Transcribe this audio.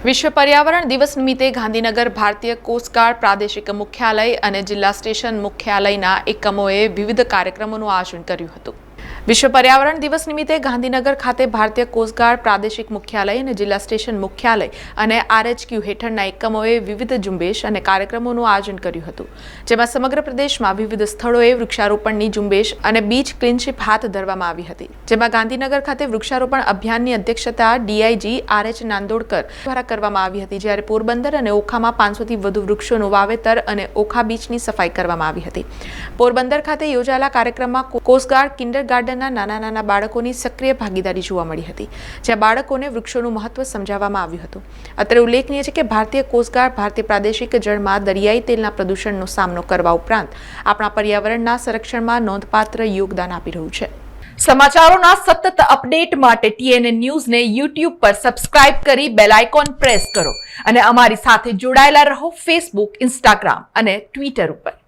વિશ્વ પર્યાવરણ દિવસ નિમિત્તે ગાંધીનગર ભારતીય કોસ્ટગાર્ડ પ્રાદેશિક મુખ્યાલય અને જિલ્લા સ્ટેશન મુખ્યાલયના એકમોએ વિવિધ કાર્યક્રમોનું આયોજન કર્યું હતું. વિશ્વ પર્યાવરણ દિવસ નિમિત્તે ગાંધીનગર ખાતે ભારતીય કોસ્ટગાર્ડ પ્રાદેશિક મુખ્યાલય અને જિલ્લા સ્ટેશન મુખ્યાલય અને આરએચક્યુ હેઠળના એકમોએ વિવિધ ઝુંબેશ અને કાર્યક્રમોનું આયોજન કર્યું હતું, જેમાં સમગ્ર પ્રદેશમાં વિવિધ સ્થળોએ વૃક્ષારોપણની ઝુંબેશ અને બીચ ક્લીનશીપ હાથ ધરવામાં આવી હતી, જેમાં ગાંધીનગર ખાતે વૃક્ષારોપણ અભિયાનની અધ્યક્ષતા ડીઆઈજી આર એચ નાંદોડકર દ્વારા કરવામાં આવી હતી, જ્યારે પોરબંદર અને ઓખામાં પાંચસોથી વધુ વૃક્ષોનું વાવેતર અને ઓખા બીચની સફાઈ કરવામાં આવી હતી. પોરબંદર ખાતે યોજાયેલા કાર્યક્રમમાં કોસ્ટગાર્ડ કિન્ડર ગાર્ડનના નાના નાના બાળકોની સક્રિય ભાગીદારી જોવા મળી હતી, જ્યાં બાળકોને વૃક્ષોનું મહત્વ સમજાવવામાં આવ્યું હતું. અત્રે ઉલ્લેખનીય છે કે ભારતીય કોસ્ટગાર્ડ ભારતીય પ્રાદેશિક જળમાં દરિયાઈ તેલના પ્રદૂષણનો સામનો કરવા ઉપરાંત આપણા પર્યાવરણના સંરક્ષણમાં નોંધપાત્ર યોગદાન આપી રહ્યું છે. સમાચારોના સતત અપડેટ માટે ટીએનએ ન્યૂઝને યુટ્યુબ પર સબસ્ક્રાઇબ કરી બેલ આઇકોન પ્રેસ કરો અને અમારી સાથે જોડાયેલા રહો ફેસબુક ઇન્સ્ટાગ્રામ અને ટ્વિટર ઉપર.